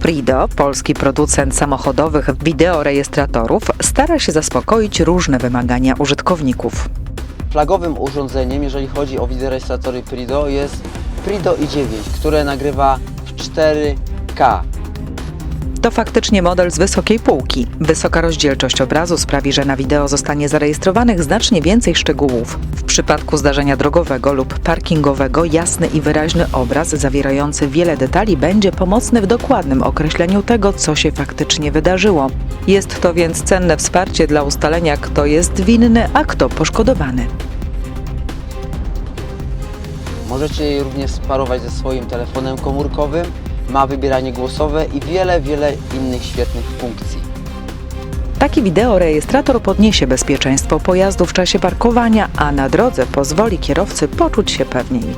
Prido, polski producent samochodowych wideorejestratorów, stara się zaspokoić różne wymagania użytkowników. Flagowym urządzeniem, jeżeli chodzi o wideorejestratory Prido, jest Prido i9, które nagrywa w 4K. To faktycznie model z wysokiej półki. Wysoka rozdzielczość obrazu sprawi, że na wideo zostanie zarejestrowanych znacznie więcej szczegółów. Przypadku zdarzenia drogowego lub parkingowego jasny i wyraźny obraz zawierający wiele detali będzie pomocny w dokładnym określeniu tego, co się faktycznie wydarzyło. Jest to więc cenne wsparcie dla ustalenia, kto jest winny, a kto poszkodowany. Możecie je również sparować ze swoim telefonem komórkowym, ma wybieranie głosowe i wiele, wiele innych świetnych funkcji. Taki wideorejestrator podniesie bezpieczeństwo pojazdu w czasie parkowania, a na drodze pozwoli kierowcy poczuć się pewniej.